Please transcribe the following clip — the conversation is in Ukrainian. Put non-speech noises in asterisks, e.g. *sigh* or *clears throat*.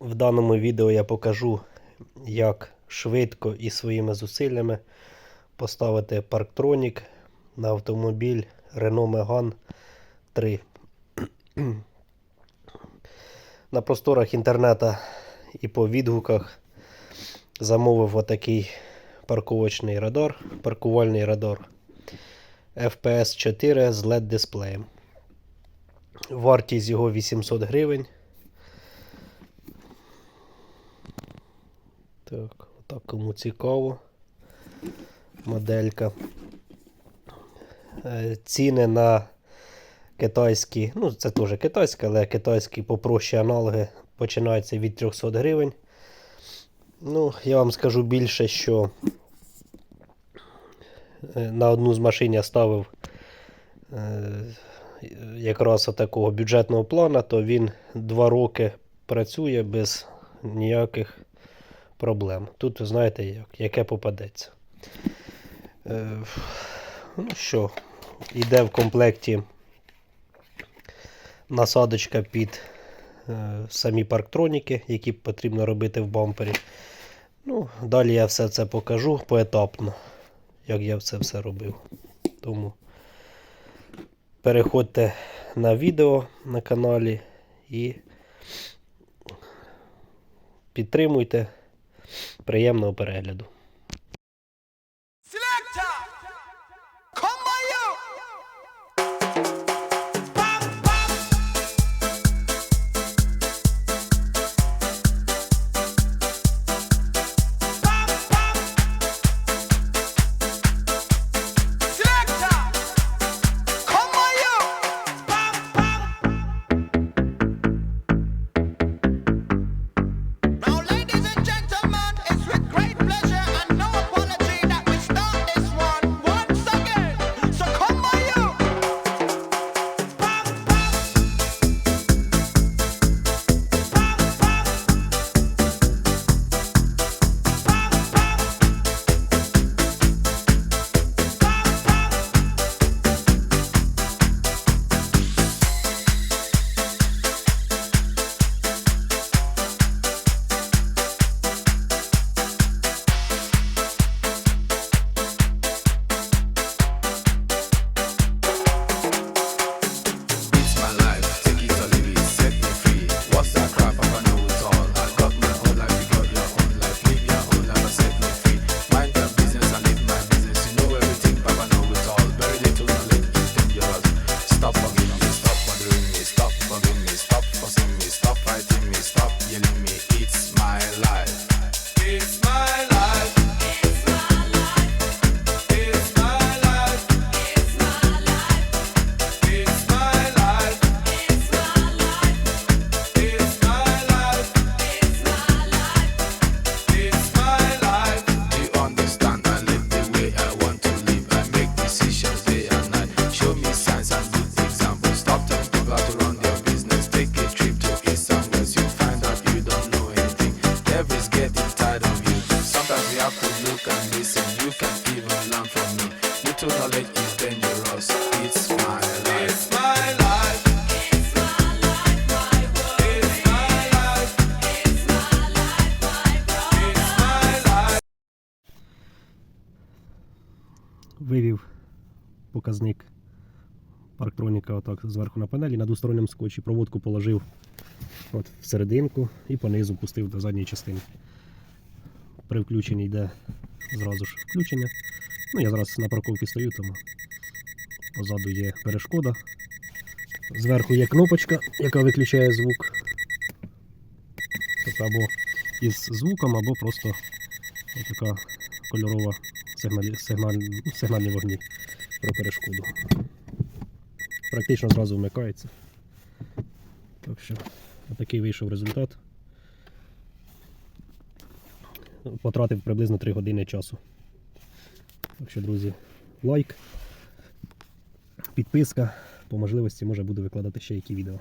В даному відео я покажу, як швидко і своїми зусиллями поставити парктронік на автомобіль Renault Megane 3. *clears throat* На просторах інтернету і по відгуках замовив отакий парковочний радар, паркувальний радар FPS 4 з LED дисплеєм. Вартість його 800 гривень. Так, отак кому цікаво. Моделька. Е, Ціни на китайські, ну це теж китайська, але китайські попрощі аналоги починаються від 300 гривень. Ну, я вам скажу більше, що е, на одну з машин я ставив е, якраз такого бюджетного плана, то він 2 роки працює без ніяких проблем. Тут, знаєте, як, яке попадеться. Е, ну що, йде в комплекті насадочка під е, самі парктроніки, які потрібно робити в бампері. Ну, далі я все це покажу поетапно, як я це все робив. Тому переходьте на відео на каналі і підтримуйте. Приємного перегляду. Tired of you. Sometimes we have to look and listen. You can even learn from me. Little knowledge is dangerous. It's my life. It's my life. It's my life, my world. It's my life. It's my life, my world. It's my life. Вивів показник парктроніка отак зверху на панелі на двосторонньому скотчі. Проводку положив от в серединку і понизу пустив до задньої частини. При включенні йде зразу ж включення. Ну, я зараз на парковці стою, тому позаду є перешкода. Зверху є кнопочка, яка виключає звук. Тобто або із звуком, або просто така кольорова сигналь, ну, сигнальні вогні про перешкоду. Практично зразу вмикається. Так що такий вийшов результат. Потратив приблизно 3 години часу. Так що, друзі, лайк, підписка. По можливості може буду викладати ще які відео.